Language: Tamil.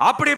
அப்படி